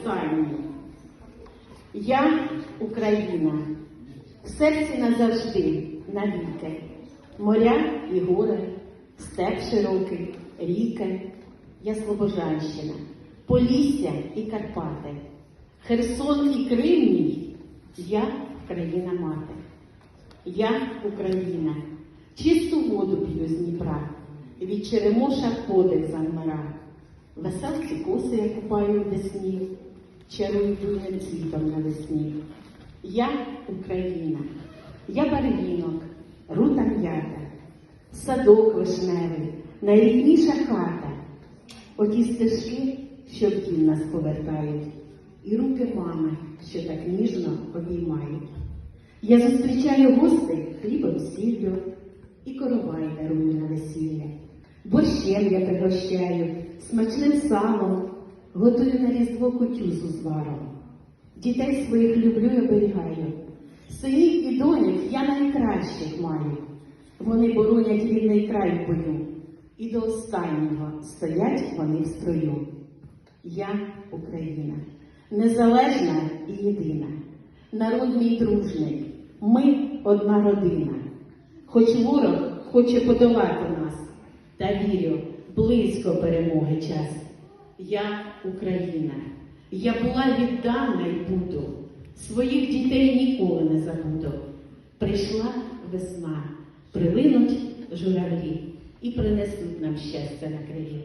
останній. Я Україна, в серці назавжди, навіки. Моря і гори, степ широкий, ріки, я Слобожанщина, Полісся і Карпати, Херсон і Крим я країна мати. Я Україна, чисту воду п'ю з Дніпра, від черемоша подих замира. Веселці коси я купаю в весні, чарую буйним цвітом навесні. Я Україна, я барвінок, рута м'ята, садок вишневий, найрідніша хата. Оті стежки, що в дім нас повертають, і руки мами, що так ніжно обіймають. Я зустрічаю гостей хлібом сіллю і коровай дарую на весілля. Борщем я пригощаю, смачним салом, готую на різдво кутю з узваром. Дітей своїх люблю і оберігаю. Синів і доньок я найкращих маю. Вони боронять рідний край в бою, і до останнього стоять вони в строю. Я Україна, незалежна і єдина, народ мій дружний, ми одна родина. Хоч ворог хоче подолати нас, та вірю, близько перемоги час. Я Україна, я була віддана і буду, своїх дітей ніколи не забуду. Прийшла весна, прилинуть журавлі і принесуть нам щастя на криві.